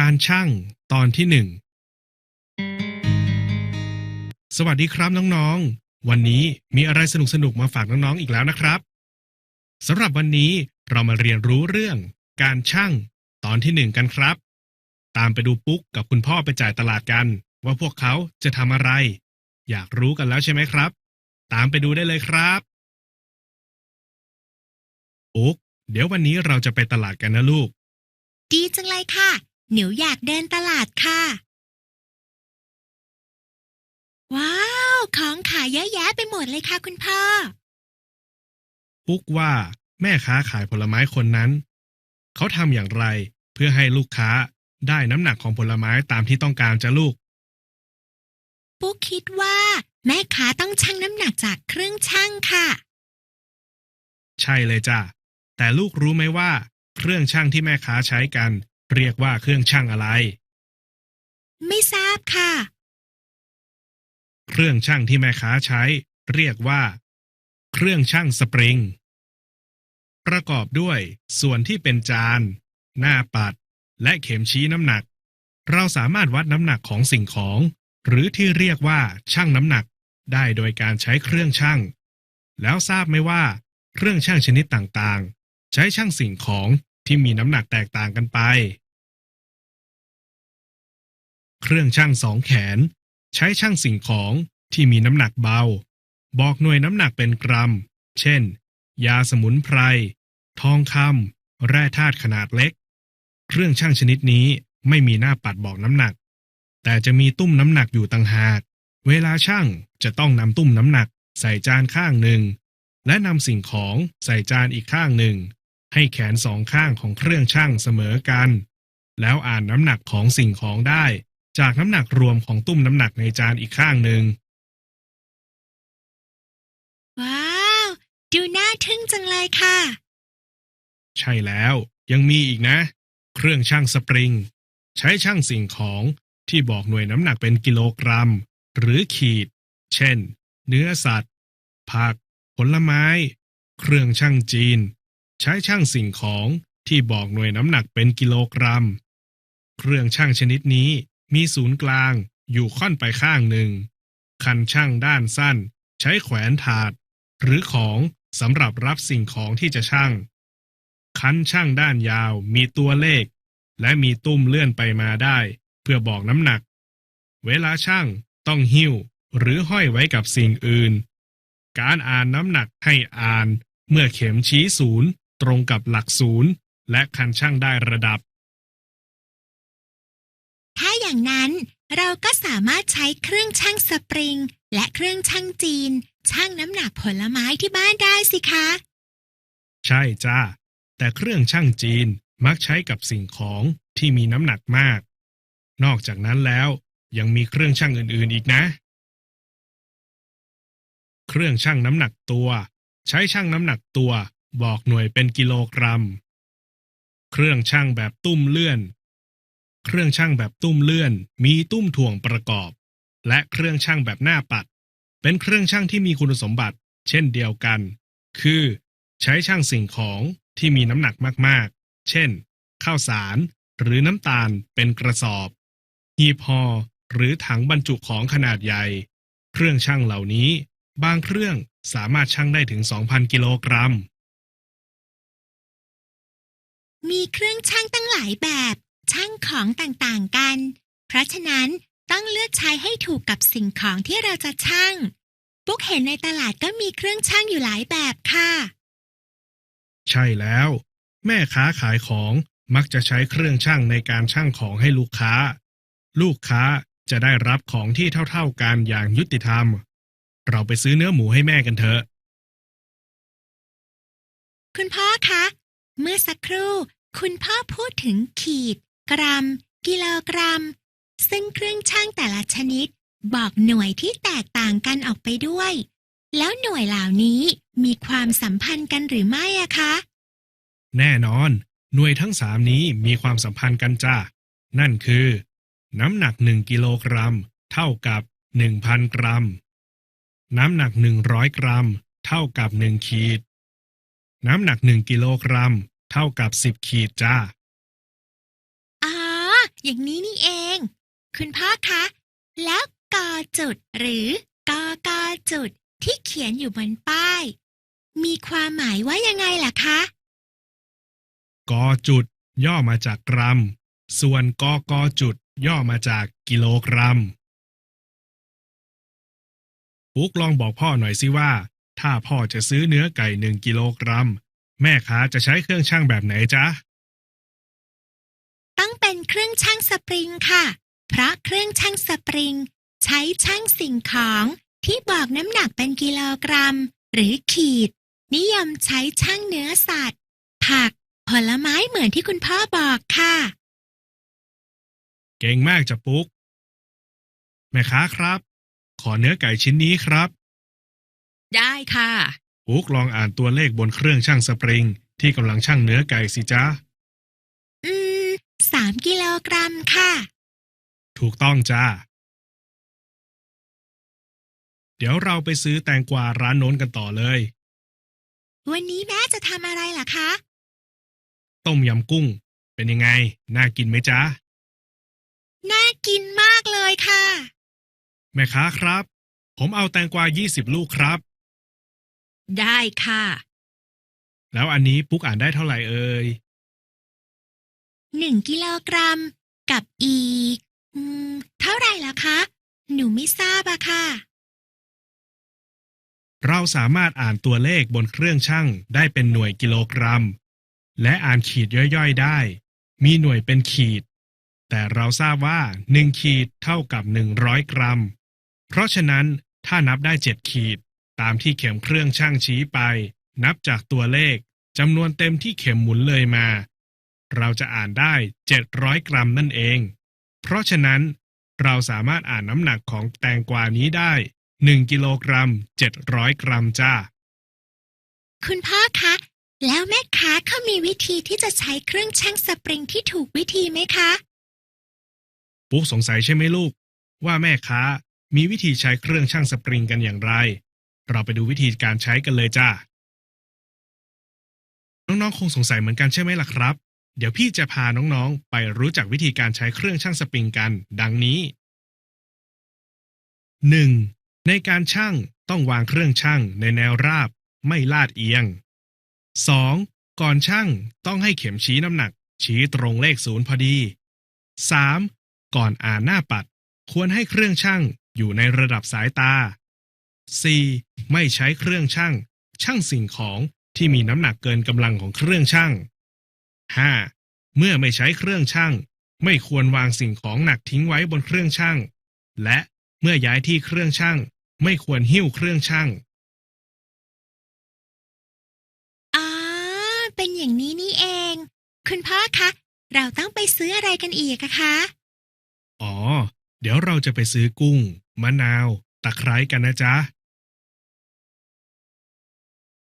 การช่างตอนที่หนึ่งสวัสดีครับน้องๆ วันนี้มีอะไรสนุกๆมาฝากน้องๆอีกแล้วนะครับสำหรับวันนี้เรามาเรียนรู้เรื่อง การช่างตอนที่หนึ่งกันครับ ตามไปดูปุ๊กกับคุณพ่อไปจ่ายตลาดกัน ว่าพวกเขาจะทำอะไร อยากรู้กันแล้วใช่ไหมครับ ตามไปดูได้เลยครับปุ๊กเดี๋ยววันนี้เราจะไปตลาดกันนะลูก ดีจังเลยค่ะ หนูอยากเดินตลาดค่ะ ว้าว ของขายเยอะแยะไปหมดเลยค่ะคุณพ่อ ปุ๊กว่าแม่ค้าขายผลไม้คนนั้น เขาทำอย่างไรเพื่อให้ลูกค้าได้น้ำหนักของผลไม้ตามที่ต้องการจะลูก ปุ๊กคิดว่า แม่ค้าต้องชั่งน้ำหนักจากเครื่องชั่งค่ะ ใช่เลยจ้ะแต่ลูกรู้ไหมว่า เครื่องช่างที่แม่ค้าใช้กัน เรียกว่าเครื่องช่างอะไร ไม่ทราบค่ะ เครื่องช่างที่แม่ค้าใช้ เรียกว่า เครื่องช่างสปริง ประกอบด้วยส่วนที่เป็นจาน หน้าปัด และเข็มชี้น้ำหนัก เราสามารถวัดน้ำหนักของสิ่งของ หรือที่เรียกว่าช่างน้ำหนักได้โดยการใช้เครื่องช่าง แล้วทราบไหมว่า เครื่องช่างชนิดต่างๆ ใช้ช่างสิ่งของ ที่มีน้ำหนักแตกต่างกันไป เครื่องช่างสองแขน ใช้ช่างสิ่งของที่มีน้ำหนักเบา บอกหน่วยน้ำหนักเป็นกรัม เช่น ยาสมุนไพร ทองคำแร่ธาตุขนาดเล็ก เครื่องช่างชนิดนี้ไม่มีหน้าปัดบอกน้ำหนัก แต่จะมีตุ้มน้ำหนักอยู่ต่างหาก เวลาช่างจะต้องนำตุ้มน้ำหนัก ใส่จานข้างหนึ่ง และนำสิ่งของใส่จานอีกข้างหนึ่ง ให้แขนสองข้างของเครื่องช่างเสมอกัน แล้วอ่านน้ำหนักของสิ่งของได้ จากน้ำหนักรวมของตุ้มน้ำหนักในจานอีกข้างหนึ่ง ว้าว ดูน่าทึ่งจังเลยค่ะ ใช่แล้วยังมีอีกนะ เครื่องช่างสปริง ใช้ช่างสิ่งของที่บอกหน่วยน้ำหนักเป็นกิโลกรัม หรือขีด เช่น เนื้อสัตว์ ผัก ผลไม้ เครื่องช่างจีน ใช้ช่างสิ่งของที่บอกหน่วยน้ำหนักเป็นกิโลกรัม เครื่องช่างชนิดนี้มีศูนย์กลางอยู่ค่อนไปข้างหนึ่ง คันช่างด้านสั้น ใช้แขวนถาด หรือของสำหรับรับสิ่งของที่จะช่าง คันช่างด้านยาวมีตัวเลข และมีตุ้มเลื่อนไปมาได้ เพื่อบอกน้ำหนัก เวลาช่างต้องหิ้วหรือห้อยไว้กับสิ่งอื่น การอ่านน้ำหนักให้อ่านเมื่อเข็มชี้ศูนย์ ตรงกับหลักศูนย์และคันช่างได้ระดับ ถ้าอย่างนั้นเราก็สามารถใช้เครื่องชั่งสปริง และเครื่องชั่งจีนชั่งน้ำหนักผลไม้ที่บ้านได้สิคะ ใช่จ้าแต่เครื่องช่างจีนมักใช้กับสิ่งของที่มีน้ำหนักมาก นอกจากนั้นแล้วยังมีเครื่องช่างอื่นๆอีกนะ เครื่องช่างน้ำหนักตัว ใช้ช่างน้ำหนักตัว บอกหน่วยเป็นกิโลกรัม เครื่องช่างแบบตุ้มเลื่อน เครื่องช่างแบบตุ้มเลื่อน มีตุ้มถ่วงประกอบ และเครื่องช่างแบบหน้าปัด เป็นเครื่องช่างที่มีคุณสมบัติ เช่นเดียวกัน คือ ใช้ช่างสิ่งของที่มีน้ำหนักมากๆ เช่น ข้าวสารหรือน้ำตาลเป็นกระสอบ หีบห่อหรือถังบรรจุของขนาดใหญ่ เครื่องช่างเหล่านี้ บางเครื่องสามารถชั่งได้ถึง 2,000 กิโลกรัม มีเครื่องชั่งตั้งหลายแบบชั่งของต่างๆกัน เพราะฉะนั้นต้องเลือกใช้ให้ถูกกับสิ่งของที่เราจะชั่งปุ๊กเห็นในตลาดก็มีเครื่องชั่งอยู่หลายแบบค่ะ ใช่แล้ว แม่ค้าขายของมักจะใช้เครื่องชั่งในการชั่งของให้ลูกค้า ลูกค้าจะได้รับของที่เท่าๆกันอย่างยุติธรรม เราไปซื้อเนื้อหมูให้แม่กันเถอะ คุณพ่อคะ เมื่อสักครู่ คุณพ่อพูดถึงขีด กรัม กิโลกรัม ซึ่งเครื่องชั่งแต่ละชนิด บอกหน่วยที่แตกต่างกันออกไปด้วย แล้วหน่วยเหล่านี้มีความสัมพันธ์กันหรือไม่อะคะ แน่นอน หน่วยทั้งสามนี้มีความสัมพันธ์กันจ้านั่นคือ น้ำหนักหนึ่งกิโลกรัม เท่ากับหนึ่งพันกรัม น้ำหนักหนึ่งร้อยกรัม เท่ากับหนึ่งขีด น้ำหนักหนึ่งกิโลกรัม เท่ากับสิบขีดจ้าอ๋ออย่างนี้นี่เอง คุณพ่อคะ แล้วกอจุดหรือกอกอจุดที่เขียนอยู่บนป้าย มีความหมายว่ายังไงล่ะคะ กอจุด ย่อมาจากกรัม ส่วนกอกอจุด ย่อมาจากกิโลกรัมปุ๊กลองบอกพ่อหน่อยสิว่า ถ้าพ่อจะซื้อเนื้อไก่หนึ่งกิโลกรัม แม่ค้าจะใช้เครื่องชั่งแบบไหนจ๊ะ ต้องเป็นเครื่องชั่งสปริงค่ะ เพราะเครื่องชั่งสปริง ใช้ชั่งสิ่งของที่บอกน้ำหนักเป็นกิโลกรัม หรือขีด นิยมใช้ชั่งเนื้อสัตว์ ผัก ผลไม้เหมือนที่คุณพ่อบอกค่ะ เก่งมากจ้ะปุ๊ก แม่ค้าครับ ขอเนื้อไก่ชิ้นนี้ครับ ได้ค่ะปุ๊กลองอ่านตัวเลขบนเครื่องชั่งสปริง ที่กำลังชั่งเนื้อไก่สิจ๊ะ อืมสามกิโลกรัมค่ะ ถูกต้องจ้า เดี๋ยวเราไปซื้อแตงกวาร้านโน้นกันต่อเลย วันนี้แม่จะทำอะไรล่ะคะ ต้มยำกุ้ง เป็นยังไง น่ากินไหมจ๊ะ น่ากินมากเลยค่ะ แม่ค้าครับ ผมเอาแตงกวา 20 ลูกครับ ได้ค่ะ แล้วอันนี้ปุ๊กอ่านได้เท่าไหร่เอ่ยหนึ่งกิโลกรัม กับอีกอืมเท่าไหร่ล่ะคะ หนูไม่ทราบอะค่ะ เราสามารถอ่านตัวเลขบนเครื่องชั่งได้เป็นหน่วยกิโลกรัม และอ่านขีดย่อยๆได้ มีหน่วยเป็นขีด แต่เราทราบว่า1ขีดเท่ากับ100กรัม เพราะฉะนั้นถ้านับได้7ขีด ตามที่เข็มเครื่องชั่งชี้ไป นับจากตัวเลขจำนวนเต็มที่เข็มหมุนเลยมา เราจะอ่านได้ 700 กรัมนั่นเอง เพราะฉะนั้น เราสามารถอ่านน้ำหนักของแตงกวานี้ได้ 1 กิโลกรัม 700 กรัมจ้า คุณพ่อคะ แล้วแม่ค้าเขามีวิธีที่จะใช้เครื่องชั่งสปริงที่ถูกวิธีไหมคะ ปุ๊กสงสัยใช่ไหมลูก ว่าแม่ค้ามีวิธีใช้เครื่องชั่งสปริงกันอย่างไร เราไปดูวิธีการใช้กันเลยจ้า น้องๆ คงสงสัยเหมือนกันใช่ไหมล่ะครับ เดี๋ยวพี่จะพาน้องๆ ไปรู้จักวิธีการใช้เครื่องชั่งสปริงกัน ดังนี้ 1. ในการชั่งต้องวางเครื่องชั่งในแนวราบ ไม่ลาดเอียง 2. ก่อนชั่งต้องให้เข็มชี้น้ำหนัก ชี้ตรงเลขศูนย์พอดี 3. ก่อนอ่านหน้าปัด ควรให้เครื่องชั่งอยู่ในระดับสายตา 4. ไม่ใช้เครื่องชั่งชั่งสิ่งของที่มีน้ำหนักเกินกำลังของเครื่องชั่ง 5. เมื่อไม่ใช้เครื่องชั่งไม่ควรวางสิ่งของหนักทิ้งไว้บนเครื่องชั่งและเมื่อย้ายที่เครื่องชั่งไม่ควรหิ้วเครื่องชั่งอ๋อเป็นอย่างนี้นี่เอง คุณพ่อคะ เราต้องไปซื้ออะไรกันอีกอะคะ อ๋อ เดี๋ยวเราจะไปซื้อกุ้ง มะนาว ตะไคร้กันนะจ๊ะ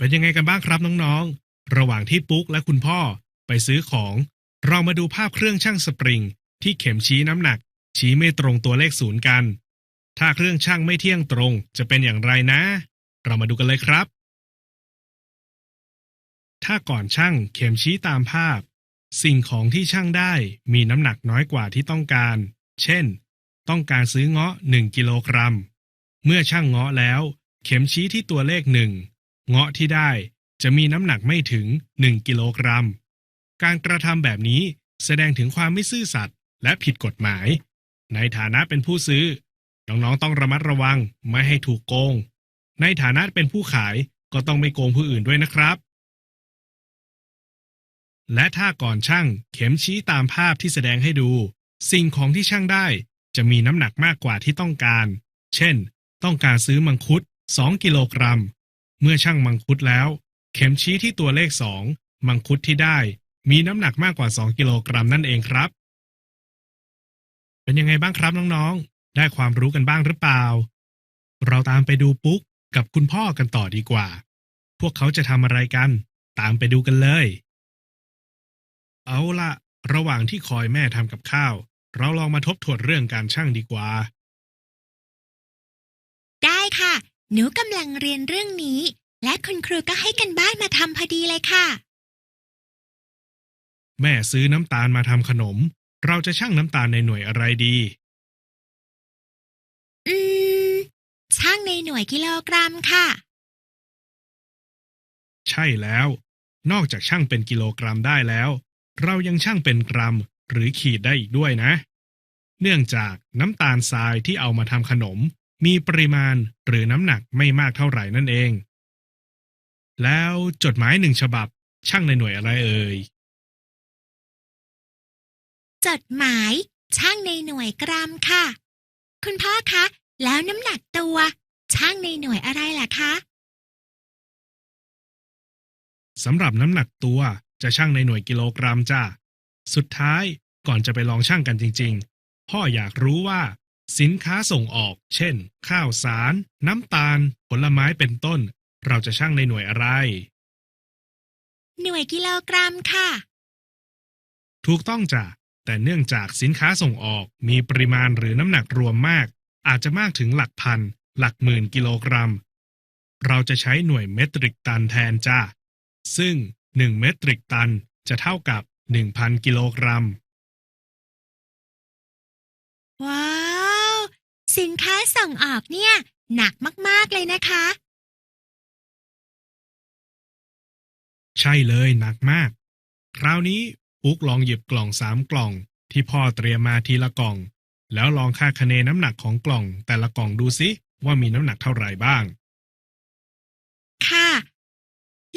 เป็นยังไงกันบ้างครับน้องๆ ระหว่างที่ปุ๊กและคุณพ่อไปซื้อของ เรามาดูภาพเครื่องชั่งสปริง ที่เข็มชี้น้ำหนัก ชี้ไม่ตรงตัวเลขศูนย์กัน ถ้าเครื่องชั่งไม่เที่ยงตรงจะเป็นอย่างไรนะ เรามาดูกันเลยครับ ถ้าก่อนชั่งเข็มชี้ตามภาพ สิ่งของที่ชั่งได้มีน้ำหนักน้อยกว่าที่ต้องการ เช่น ต้องการซื้อเงาะ 1 กิโลกรัม เมื่อชั่งเงาะแล้ว เข็มชี้ที่ตัวเลขหนึ่ง เงาะที่ได้จะมีน้ำหนักไม่ถึง 1 กิโลกรัม การกระทำแบบนี้แสดงถึงความไม่ซื่อสัตย์และผิดกฎหมาย ในฐานะเป็นผู้ซื้อ น้องๆต้องระมัดระวังไม่ให้ถูกโกง ในฐานะเป็นผู้ขายก็ต้องไม่โกงผู้อื่นด้วยนะครับ และถ้าก่อนช่างเข็มชี้ตามภาพที่แสดงให้ดู สิ่งของที่ช่างได้จะมีน้ำหนักมากกว่าที่ต้องการ เช่น ต้องการซื้อมังคุด 2 กิโลกรัม เมื่อช่างมังคุดแล้ว เข็มชี้ที่ตัวเลข2มังคุดที่ได้ มีน้ำหนักมากกว่า 2 กิโลกรัมนั่นเองครับ เป็นยังไงบ้างครับน้องๆ ได้ความรู้กันบ้างหรือเปล่า เราตามไปดูปุ๊กกับคุณพ่อกันต่อดีกว่า พวกเขาจะทำอะไรกัน ตามไปดูกันเลย เอาละระหว่างที่คอยแม่ทำกับข้าว เราลองมาทบทวนเรื่องการช่างดีกว่า หนูกำลังเรียนเรื่องนี้ และคุณครูก็ให้กันบ้านมาทำพอดีเลยค่ะ แม่ซื้อน้ำตาลมาทำขนม เราจะชั่งน้ำตาลในหน่วยอะไรดี อืม ช่างในหน่วยกิโลกรัมค่ะ ใช่แล้ว นอกจากชั่งเป็นกิโลกรัมได้แล้ว เรายังชั่งเป็นกรัม หรือขีดได้อีกด้วยนะ เนื่องจากน้ำตาลทรายที่เอามาทำขนม มีปริมาณหรือน้ำหนักไม่มากเท่าไหร่นั่นเอง แล้วจดหมายหนึ่งฉบับชั่งในหน่วยอะไรเอ่ย จดหมายช่างในหน่วยกรัมค่ะ คุณพ่อคะ แล้วน้ำหนักตัว ช่างในหน่วยอะไรล่ะคะสำหรับน้ำหนักตัวจะชั่งในหน่วยกิโลกรัมจ้า สุดท้ายก่อนจะไปลองชั่งกันจริง ๆ พ่ออยากรู้ว่า สินค้าส่งออก เช่น ข้าวสาร น้ำตาล ผลไม้เป็นต้น เราจะชั่งในหน่วยอะไร หน่วยกิโลกรัมค่ะ ถูกต้องจ้ะ แต่เนื่องจากสินค้าส่งออกมีปริมาณหรือน้ำหนักรวมมาก อาจจะมากถึงหลักพัน หลักหมื่นกิโลกรัม เราจะใช้หน่วยเมตริกตันแทนจ้าซึ่ง 1 เมตริกตันจะเท่ากับ 1,000 กิโลกรัม ว้าว สินค้าส่งออกเนี่ย หนักมากๆเลยนะคะ ใช่เลยหนักมาก คราวนี้ปุ๊กลองหยิบกล่องสามกล่อง ที่พ่อเตรียมมาทีละกล่อง แล้วลองค่าคะเนน้ำหนักของกล่อง แต่ละกล่องดูสิว่ามีน้ำหนักเท่าไหร่บ้าง ค่ะ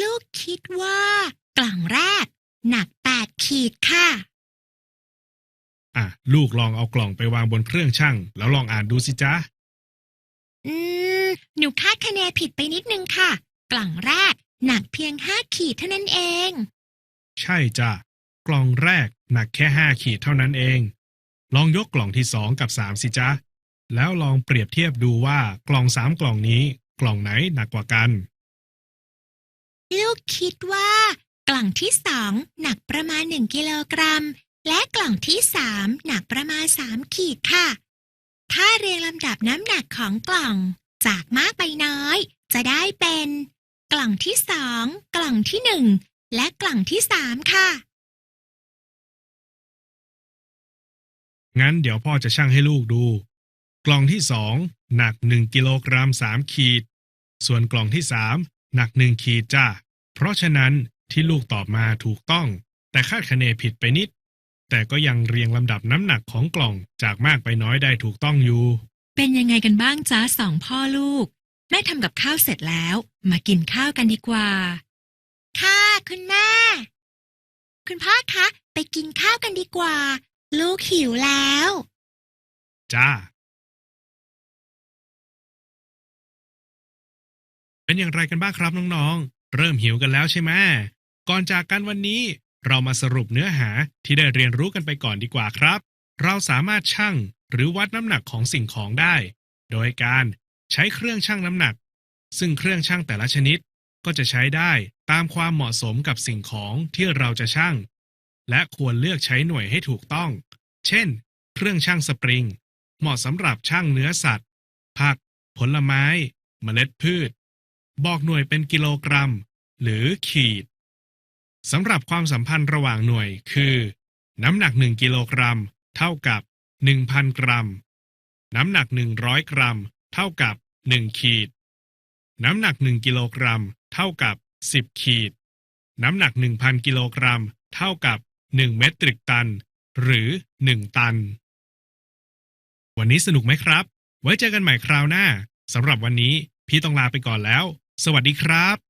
ลูกคิดว่ากล่องแรก หนักแปดขีดค่ะ อะลูกลองเอากล่องไปวางบนเครื่องชั่ง แล้วลองอ่านดูสิจ๊ะ อืม หนูคาดคะเนผิดไปนิดนึงค่ะ กล่องแรกหนักเพียงห้าขีดเท่านั้นเอง ใช่จ้ะกล่องแรกหนักแค่ห้าขีดเท่านั้นเอง ลองยกกล่องที่สองกับสามสิจ๊ะ แล้วลองเปรียบเทียบดูว่ากล่องสามกล่องนี้ กล่องไหนหนักกว่ากัน ลูกคิดว่า กล่องที่สองหนักประมาณหนึ่งกิโลกรัม และกล่องที่สามหนักประมาณสามขีดค่ะ ถ้าเรียงลำดับน้ำหนักของกล่องจากมากไปน้อย จะได้เป็น กล่องที่สองกล่องที่หนึ่งและกล่องที่สามค่ะ งั้นเดี๋ยวพ่อจะชั่งให้ลูกดู กล่องที่สองหนักหนึ่งกิโลกรัมสามขีด ส่วนกล่องที่สามหนักหนึ่งขีดจ้าเพราะฉะนั้นที่ลูกตอบมาถูกต้อง แต่คาดคะเนผิดไปนิด แต่ก็ยังเรียงลำดับน้ำหนักของกล่องจากมากไปน้อยได้ถูกต้องอยู่ เป็นยังไงกันบ้างจ้าสองพ่อลูก แม่ทำกับข้าวเสร็จแล้ว มากินข้าวกันดีกว่า ค่ะคุณแม่ คุณพ่อคะ ไปกินข้าวกันดีกว่า ลูกหิวแล้ว จ้า เป็นอย่างไรกันบ้างครับน้องๆ เริ่มหิวกันแล้วใช่ไหมก่อนจากกันวันนี้ เรามาสรุปเนื้อหาที่ได้เรียนรู้กันไปก่อนดีกว่าครับ เราสามารถชั่งหรือวัดน้ำหนักของสิ่งของได้ โดยการใช้เครื่องชั่งน้ำหนัก ซึ่งเครื่องชั่งแต่ละชนิดก็จะใช้ได้ตามความเหมาะสมกับสิ่งของที่เราจะชั่ง และควรเลือกใช้หน่วยให้ถูกต้อง เช่น เครื่องชั่งสปริง เหมาะสำหรับชั่งเนื้อสัตว์ ผัก ผลไม้ เมล็ดพืช บอกหน่วยเป็นกิโลกรัม หรือขีด สำหรับความสัมพันธ์ระหว่างหน่วยคือ น้ำหนัก 1 กิโลกรัม เท่ากับ 1,000 กรัม น้ำหนัก 100 กรัม เท่ากับ 1 ขีด น้ำหนัก 1 กิโลกรัม เท่ากับ 10 ขีด น้ำหนัก 1,000 กิโลกรัม เท่ากับ 1 เมตริกตัน หรือ 1 ตัน วันนี้สนุกไหมครับ ไว้เจอกันใหม่คราวหน้าสำหรับวันนี้พี่ต้องลาไปก่อนแล้ว สวัสดีครับ